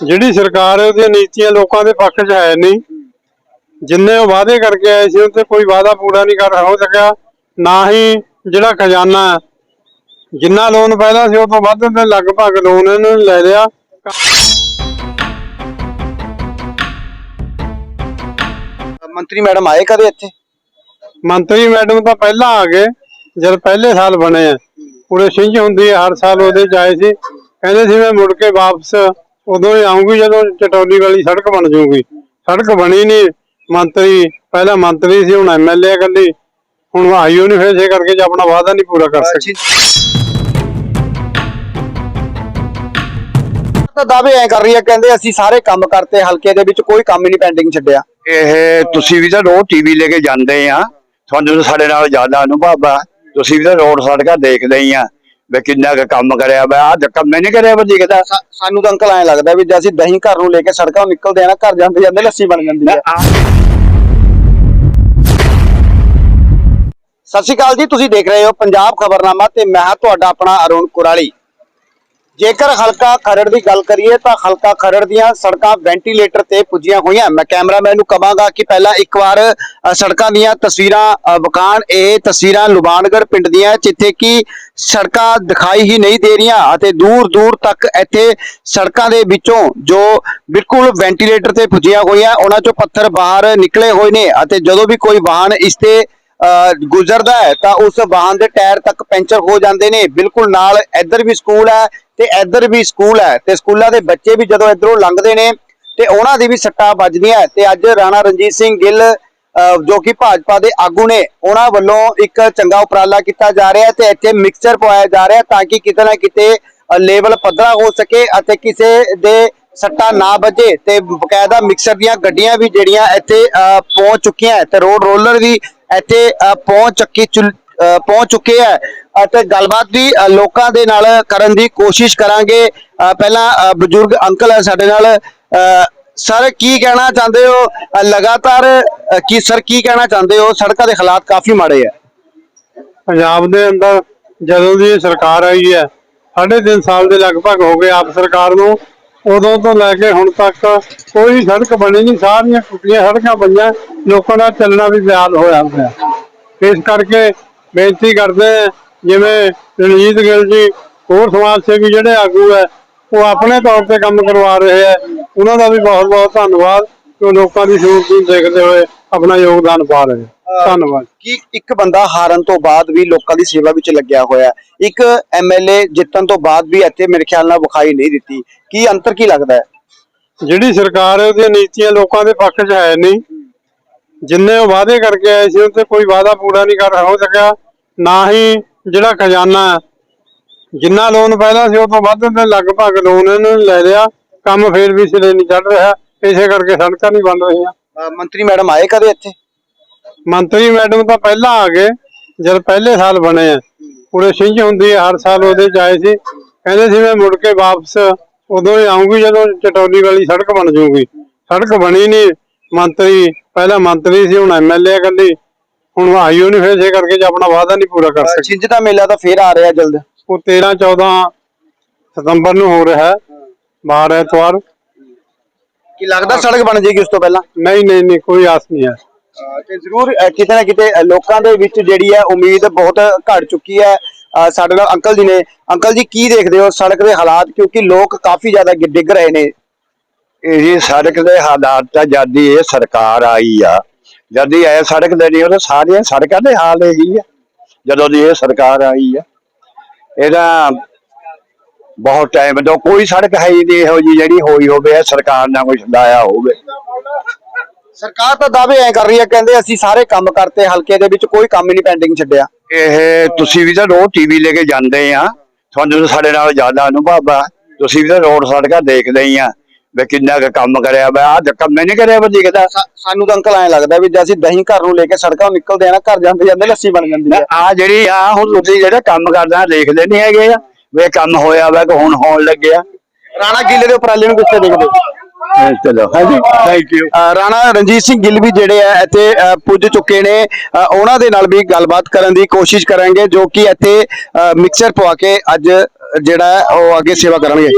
ਜਿਹੜੀ ਸਰਕਾਰ ਹੈ ਉਹਦੀਆਂ ਨੀਤੀਆਂ ਲੋਕਾਂ ਦੇ ਪੱਖ 'ਚ ਹੈ ਨਹੀਂ। ਜਿੰਨੇ ਉਹ ਵਾਅਦੇ ਕਰਕੇ ਆਏ ਸੀ ਉਹ ਤੇ ਕੋਈ ਵਾਅਦਾ ਪੂਰਾ ਨਹੀਂ ਕਰ ਹੋ ਸਕਿਆ ਨਾ ਹੀ ਜਿਹੜਾ ਖਜ਼ਾਨਾ ਜਿੰਨਾ ਲੋਨ ਪਹਿਲਾਂ ਸੀ ਉਹ ਤੋਂ ਵੱਧ ਤੇ ਲਗਭਗ ਲੋਨ ਇਹਨਾਂ ਨੇ ਲੈ ਲਿਆ। ਮੰਤਰੀ ਮੈਡਮ ਆਏ ਕਦੇ ਇੱਥੇ? ਮੰਤਰੀ ਮੈਡਮ ਤਾਂ ਪਹਿਲਾਂ ਆ ਗਏ ਜਦ ਪਹਿਲੇ ਸਾਲ ਬਣੇ ਆ। ਪੂਰੇ ਸਿੰਘ ਹੁੰਦੀ ਹੈ ਹਰ ਸਾਲ ਉਹਦੇ ਆਏ ਸੀ। ਕਹਿੰਦੇ ਸੀ ਮੈਂ ਮੁੜ ਕੇ ਵਾਪਸ ਉਦੋਂ ਹੀ ਆਉਂਗੀ ਜਦੋਂ ਚਟੌਲੀ ਵਾਲੀ ਸੜਕ ਬਣ ਜਾਊਗੀ। ਸੜਕ ਬਣੀ ਨਹੀਂ ਮੰਤਰੀ ਪਹਿਲਾਂ ਮੰਤਰੀ ਸੀ ਹੁਣ ਐਮਐਲਏ ਇਕੱਲੀ। ਹੁਣ ਆਈਓ ਨਹੀਂ ਫੇਸੇ ਕਰਕੇ ਜੇ ਆਪਣਾ ਵਾਅਦਾ ਨਹੀਂ ਪੂਰਾ ਕਰ ਸਕੀ ਤਾਂ ਦਾਅਵੇ ਐ ਕਰ ਰਹੀ ਹੈ ਕਹਿੰਦੇ ਅਸੀਂ ਸਾਰੇ ਕੰਮ ਕਰਤੇ ਹਲਕੇ ਦੇ ਵਿੱਚ ਕੋਈ ਕੰਮ ਹੀ ਨਹੀਂ ਪੈਂਡਿੰਗ ਛੱਡਿਆ। ਇਹ ਤੁਸੀਂ ਵੀ ਤਾਂ ਰੋਜ਼ ਟੀਵੀ ਲੈ ਕੇ ਜਾਂਦੇ ਆ। ਤੁਹਾਨੂੰ ਤਾਂ ਸਾਡੇ ਨਾਲ ਜ਼ਿਆਦਾ ਅਨੁਭਵ ਆ। ਤੁਸੀਂ ਵੀ ਤਾਂ ਰੋਡ ਸੜਕਾਂ ਦੇਖਦੇ ਹੀ ਆ। ਵੀ ਕਿੰਨਾ ਕੁ ਕੰਮ ਕਰਿਆ ਵਾ ਆਹ ਕੰਮ ਨਹੀਂ ਕਰਿਆ ਦਿਖਦਾ ਸਾ- ਸਾਨੂੰ ਤਾਂ ਅੰਕਲ ਐ ਲੱਗਦਾ ਵੀ ਜੇ ਅਸੀਂ ਦਹੀਂ ਘਰ ਨੂੰ ਲੈ ਕੇ ਸੜਕਾਂ ਨੂੰ ਨਿਕਲਦੇ ਆ ਨਾ ਘਰ ਜਾਂਦੇ ਜਾਂਦੇ ਲੱਸੀ ਬਣ ਜਾਂਦੀ ਹੈ। ਸਤਿ ਸ਼੍ਰੀ ਅਕਾਲ ਜੀ ਤੁਸੀਂ ਦੇਖ ਰਹੇ ਹੋ ਪੰਜਾਬ ਖਬਰਨਾਮਾ ਤੇ ਮੈਂ ਹਾਂ ਤੁਹਾਡਾ ਆਪਣਾ ਅਰੁਣ ਕੁਰਾਲੀ। ਜੇਕਰ ਹਲਕਾ ਖਰੜ ਦੀ ਗੱਲ ਕਰੀਏ ਤਾਂ ਹਲਕਾ ਖਰੜ ਦੀਆਂ ਸੜਕਾਂ ਵੈਂਟੀਲੇਟਰ ਤੇ ਪੁੱਜੀਆਂ ਹੋਈਆਂ। ਮੈਂ ਕੈਮਰਾਮੈਨ ਨੂੰ ਕਵਾਂਗਾ ਕਿ ਪਹਿਲਾਂ ਇੱਕ ਵਾਰ ਸੜਕਾਂ ਦੀਆਂ ਤਸਵੀਰਾਂ ਅ, ਇਹ ਤਸਵੀਰਾਂ ਲੁਬਾਨਗੜ ਪਿੰਡ ਦੀਆਂ ਜਿੱਥੇ ਕਿ ਸੜਕਾਂ ਦਿਖਾਈ ਹੀ ਨਹੀਂ ਦੇ ਰਹੀਆਂ ਅਤੇ ਦੂਰ ਦੂਰ ਤੱਕ ਇੱਥੇ ਸੜਕਾਂ ਦੇ ਵਿੱਚੋਂ ਜੋ ਬਿਲਕੁਲ ਵੈਂਟੀਲੇਟਰ ਤੇ ਪੁੱਜੀਆਂ ਹੋਈਆਂ ਉਹਨਾਂ ਚੋਂ ਪੱਥਰ ਬਾਹਰ ਨਿਕਲੇ ਹੋਏ ਨੇ ਅਤੇ ਜਦੋਂ ਵੀ ਕੋਈ ਵਾਹਨ ਇਸ ਤੇ ਗੁਜ਼ਰਦਾ ਹੈ, ਤਾਂ ਉਸ ਵਾਹਨ ਦੇ ਟਾਇਰ ਤੱਕ ਪੈਂਚਰ ਹੋ ਜਾਂਦੇ ਨੇ। ਬਿਲਕੁਲ ਨਾਲ ਇੱਧਰ ਵੀ ਸਕੂਲ ਹੈ ਤੇ ਇੱਧਰ ਵੀ ਸਕੂਲ ਹੈ ਤੇ ਸਕੂਲਾਂ ਦੇ ਬੱਚੇ ਵੀ ਜਦੋਂ ਇੱਧਰੋਂ ਲੰਘਦੇ ਨੇ ਤੇ ਉਹਨਾਂ ਦੀ ਵੀ ਸੱਟਾਂ ਵੱਜਦੀਆਂ ਤੇ ਅੱਜ ਰਾਣਾ ਰਣਜੀਤ ਸਿੰਘ ਗਿੱਲ ਜੋ ਕਿ ਭਾਜਪਾ ਦੇ ਆਗੂ ਨੇ, ਉਹਨਾਂ ਵੱਲੋਂ ਇੱਕ ਚੰਗਾ ਉਪਰਾਲਾ ਕੀਤਾ ਜਾ ਰਿਹਾ ਤੇ ਇੱਥੇ ਮਿਕਸਚਰ ਪਵਾਇਆ ਜਾ ਰਿਹਾ ਤਾਂ ਕਿ ਕਿਤੇ ਨਾ ਕਿਤੇ ਲੈਵਲ ਪੱਧਰਾ ਹੋ ਸਕੇ ਅਤੇ ਕਿਸੇ ਦੇ ਸੱਟਾਂ ਨਾ ਵੱਜੇ। ਤੇ ਬਕਾਇਦਾ ਮਿਕਸਰ ਦੀਆਂ ਗੱਡੀਆਂ ਵੀ ਜਿਹੜੀਆਂ ਇੱਥੇ ਪਹੁੰਚ ਚੁੱਕੀਆਂ ਤੇ ਰੋਡ ਰੋਲਰ ਵੀ ਇੱਥੇ ਪਹੁੰਚ ਚੱਕੀ ਪਹੁੰਚ ਚੁੱਕੇ ਹੈ। ਅਤੇ ਗੱਲਬਾਤ ਵੀ ਲੋਕਾਂ ਦੇ ਨਾਲ ਕਰਨ ਦੀ ਕੋਸ਼ਿਸ਼ ਕਰਾਂਗੇ। ਪਹਿਲਾਂ ਬਜ਼ੁਰਗ ਅੰਕਲ ਹੈ ਸਾਡੇ ਨਾਲ। ਸਰ, ਕੀ ਕਹਿਣਾ ਚਾਹੁੰਦੇ ਹੋ? ਲਗਾਤਾਰ ਕੀ, ਸਰ, ਕੀ ਕਹਿਣਾ ਚਾਹੁੰਦੇ ਹੋ? ਸੜਕਾਂ ਦੇ ਹਾਲਾਤ ਕਾਫੀ ਮਾੜੇ ਹੈ। ਪੰਜਾਬ ਦੇ ਅੰਦਰ ਜਦੋਂ ਦੀ ਸਰਕਾਰ ਆਈ ਹੈ, ਸਾਢੇ ਤਿੰਨ ਸਾਲ ਦੇ ਲਗਭਗ ਹੋ ਗਏ ਆਪ ਸਰਕਾਰ ਨੂੰ। ਉਦੋਂ ਤੋਂ ਲੈ ਕੇ ਹੁਣ ਤੱਕ ਕੋਈ ਸੜਕ ਬਣੀ ਨਹੀਂ, ਸਾਰੀਆਂ ਟੁੱਟੀਆਂ ਸੜਕਾਂ ਪਈਆਂ, ਲੋਕਾਂ ਦਾ ਚੱਲਣਾ ਵੀ ਬਿਆਲ ਹੋਇਆ ਹੋਇਆ ਇਸ ਕਰਕੇ ਬੇਨਤੀ ਕਰਦੇ ਹਾਂ, ਜਿਵੇਂ ਰਣਜੀਤ ਗਿੱਲ ਜੀ, ਹੋਰ ਸਮਾਜ ਸੇਵੀ ਜਿਹੜੇ ਆਗੂ ਹੈ, ਉਹ ਆਪਣੇ ਤੌਰ ਤੇ ਕੰਮ ਕਰਵਾ ਰਹੇ ਹੈ। ਉਹਨਾਂ ਦਾ ਵੀ ਬਹੁਤ ਬਹੁਤ ਧੰਨਵਾਦ ਕਿ ਉਹ ਲੋਕਾਂ ਦੀ ਸਹੂਲਤ ਨੂੰ ਦੇਖਦੇ ਹੋਏ ਆਪਣਾ ਯੋਗਦਾਨ ਪਾ ਰਹੇ ਧੰਨਵਾਦ। ਕਿ ਇੱਕ ਬੰਦਾ ਹਾਰਨ ਤੋਂ ਬਾਅਦ ਵੀ ਲੋਕਾਂ ਦੀ ਸੇਵਾ ਵਿੱਚ ਲੱਗਿਆ ਹੋਇਆ ਹੈ। ਇੱਕ ਐਮਐਲਏ ਜਿੱਤਣ ਤੋਂ ਬਾਅਦ ਵੀ ਇੱਥੇ ਮੇਰੇ ਖਿਆਲ ਨਾਲ ਵਿਖਾਈ ਨਹੀਂ ਦਿੱਤੀ। ਕੀ ਅੰਤਰ ਕੀ ਲੱਗਦਾ ਹੈ? ਜਿਹੜੀ ਸਰਕਾਰ ਹੈ ਉਹਦੀਆਂ ਨੀਤੀਆਂ ਲੋਕਾਂ ਦੇ ਪੱਖ 'ਚ ਹੈ ਨਹੀਂ। ਜਿੰਨੇ ਉਹ ਵਾਅਦੇ ਕਰਕੇ ਆਏ ਸੀ ਉਹ ਤੇ ਕੋਈ ਵਾਅਦਾ ਪੂਰਾ ਨਹੀਂ ਕਰ ਹੋ ਸਕਿਆ। ਨਾ ਹੀ ਜਿਹੜਾ ਖਜ਼ਾਨਾ ਹੈ, ਜਿੰਨਾ ਲੋਨ ਪਹਿਲਾਂ ਸੀ ਉਹ ਤੋਂ ਵੱਧ ਤੇ ਲਗਭਗ ਲੋਨ ਇਹਨਾਂ ਨੇ ਲੈ ਲਿਆ। ਕੰਮ ਫੇਰ ਵੀ ਸਿਰੇ ਨਹੀਂ ਚੜ ਰਿਹਾ। ਇਸੇ ਕਰਕੇ ਸੜਕਾਂ ਨਹੀਂ ਬਣ ਰਹੀਆਂ ਅ, ਮੰਤਰੀ ਮੈਡਮ ਆਏ ਕਦੇ ਇੱਥੇ? ਮੰਤਰੀ ਮੈਡਮ ਤਾਂ ਪਹਿਲਾਂ ਆ ਗਏ ਜਦ ਪਹਿਲੇ ਸਾਲ ਬਣੇ ਆ। ਪੂਰੇ ਸਿੰਘ ਹੁੰਦੀ ਹੈ ਹਰ ਸਾਲ ਉਹਦੇ ਚ ਆਏ ਸੀ। ਕਹਿੰਦੇ ਸੀ ਮੈਂ ਮੁੜ ਕੇ ਵਾਪਸ ਉਦੋਂ ਹੀ ਆਉਂਗੀ ਜਦੋਂ ਚਟੌਲੀ ਵਾਲੀ ਸੜਕ ਬਣ ਜਾਊਗੀ। ਸੜਕ ਬਣੀ ਨਹੀਂ। ਮੰਤਰੀ ਪਹਿਲਾਂ ਮੰਤਰੀ ਸੀ ਹੁਣ ਐਮਐਲਏ ਇਕੱਲੀ। ਹੁਣ ਆਈਓ ਨਹੀਂ ਫੇਸੇ ਕਰਕੇ ਜੇ ਆਪਣਾ ਵਾਅਦਾ ਨਹੀਂ ਪੂਰਾ ਕਰ ਸਕੀ। ਛਿੰਝ ਦਾ ਮੇਲਾ ਤਾਂ ਫੇਰ ਆ ਰਿਹਾ ਜਲਦ। ਉਹ 13 14 ਸਤੰਬਰ ਨੂੰ ਹੋ ਰਿਹਾ। ਹੈ ਬਾਹਰ ਐਤਵਾਰ। ਕੀ ਲੱਗਦਾ ਸੜਕ ਬਣ ਜਾਏਗੀ ਉਸ ਤੋਂ ਪਹਿਲਾਂ? ਨਹੀਂ ਨਹੀਂ ਨਹੀਂ ਕੋਈ ਆਸ ਨਹੀਂ ਹੈ। ਤੇ ਜ਼ਰੂਰ ਕਿਤੇ ਨਾ ਕਿਤੇ ਲੋਕਾਂ ਦੇ ਵਿੱਚ ਜਿਹੜੀ ਹੈ ਉਮੀਦ ਬਹੁਤ ਘਟ ਚੁੱਕੀ ਹੈ। ਸਾਡੇ ਨਾਲ ਅੰਕਲ ਜੀ ਨੇ, ਅੰਕਲ ਜੀ ਕੀ ਦੇਖਦੇ ਹੋ ਸੜਕ ਦੇ ਹਾਲਾਤ? ਕਿਉਂਕਿ ਲੋਕ ਕਾਫੀ ਜ਼ਿਆਦਾ ਡਿੱਗ ਰਹੇ ਨੇ। ਇਹ ਸੜਕ ਦੇ ਹਾਲਾਤ ਤਾਂ ਜਦ ਇਹ ਸਰਕਾਰ ਆਈ ਆ, ਜਦ ਦੀ ਇਹ ਸੜਕ ਦੇ ਨਹੀਂ ਉਹ ਸਾਰੀਆਂ ਸੜਕਾਂ ਦੇ ਹਾਲ ਇਹੀ ਆ, ਜਦੋਂ ਦੀ ਇਹ ਸਰਕਾਰ ਆਈ ਆ। ਇਹਦਾ ਬਹੁਤ ਟਾਈਮ ਤੋਂ ਕੋਈ ਸੜਕ ਹੈ ਹੀ ਨਹੀਂ, ਇਹੋ ਜੀ ਜਿਹੜੀ ਹੋਈ ਹੋਵੇ ਸਰਕਾਰ ਨਾਲ ਕੋਈ ਛਡਾਇਆ ਹੋਵੇ। ਸਰਕਾਰ ਤਾਂ ਦਾਅਵੇ ਐ ਕਰ ਰਹੀ ਹੈ ਕਹਿੰਦੇ ਅਸੀਂ ਸਾਰੇ ਕੰਮ ਕਰਤੇ ਹਲਕੇ ਦੇ ਵਿੱਚ ਕੋਈ ਕੰਮ ਹੀ ਨਹੀਂ ਪੈਂਡਿੰਗ ਛੱਡਿਆ। ਇਹ ਤੁਸੀਂ ਵੀ ਤਾਂ ਰੋਜ਼ ਟੀਵੀ ਲੈ ਕੇ ਜਾਂਦੇ ਆ। ਤੁਹਾਨੂੰ ਸਾਡੇ ਨਾਲ ਜ਼ਿਆਦਾ ਅਨੁਭਵ ਆ। ਤੁਸੀਂ ਵੀ ਤਾਂ ਰੋਡ ਸੜਕਾਂ ਦੇਖਦੇ ਹੀ ਆ ਵੀ ਕਿੰਨਾ ਕੁ ਕੰਮ ਕਰਿਆ ਵਾ। ਆਹ ਕੰਮ ਨਹੀਂ ਕਰਿਆ ਵਾ ਦਿਖਦਾ ਸਾਨੂੰ ਤਾਂ ਅੰਕਲ ਐ ਲੱਗਦਾ ਵੀ ਜੇ ਅਸੀਂ ਦਹੀਂ ਘਰ ਨੂੰ ਲੈ ਕੇ ਸੜਕਾਂ ਨਿਕਲਦੇ ਆ ਨਾ ਘਰ ਜਾਂਦੇ ਜਾਂਦੇ ਲੱਸੀ ਬਣ ਜਾਂਦੀ ਹੈ ਆ। ਜਿਹੜੀ ਆ ਹੁਣ ਤੁਸੀਂ ਜਿਹੜਾ ਕੰਮ ਕਰਦਾ ਦੇਖਦੇ ਨਹੀਂ ਹੈਗੇ ਆ ਵੀ ਕੰਮ ਹੋਇਆ ਵਾ ਕਿ ਹੁਣ ਹੋਣ ਲੱਗਿਆ। ਰਾਣਾ ਗਿੱਲ ਦੇ ਉਪਰਾਲੇ ਨੂੰ ਕਿੱਥੇ ਦੇਖਦੇ। ਚਲੋ ਹਾਂਜੀ ਥੈਂਕ ਯੂ ਰਾਣਾ ਰਣਜੀਤ ਸਿੰਘ ਗਿੱਲ ਵੀ ਜਿਹੜੇ ਆ ਇੱਥੇ ਪੁੱਜ ਚੁੱਕੇ ਨੇ। ਉਹਨਾਂ ਦੇ ਨਾਲ ਵੀ ਗੱਲਬਾਤ ਕਰਨ ਦੀ ਕੋਸ਼ਿਸ਼ ਕਰਾਂਗੇ ਜੋ ਕਿ ਇੱਥੇ ਅ, ਮਿਕਸਚਰ ਪਵਾ ਕੇ ਅੱਜ ਜਿਹੜਾ ਉਹ ਅੱਗੇ ਸੇਵਾ ਕਰਨਗੇ।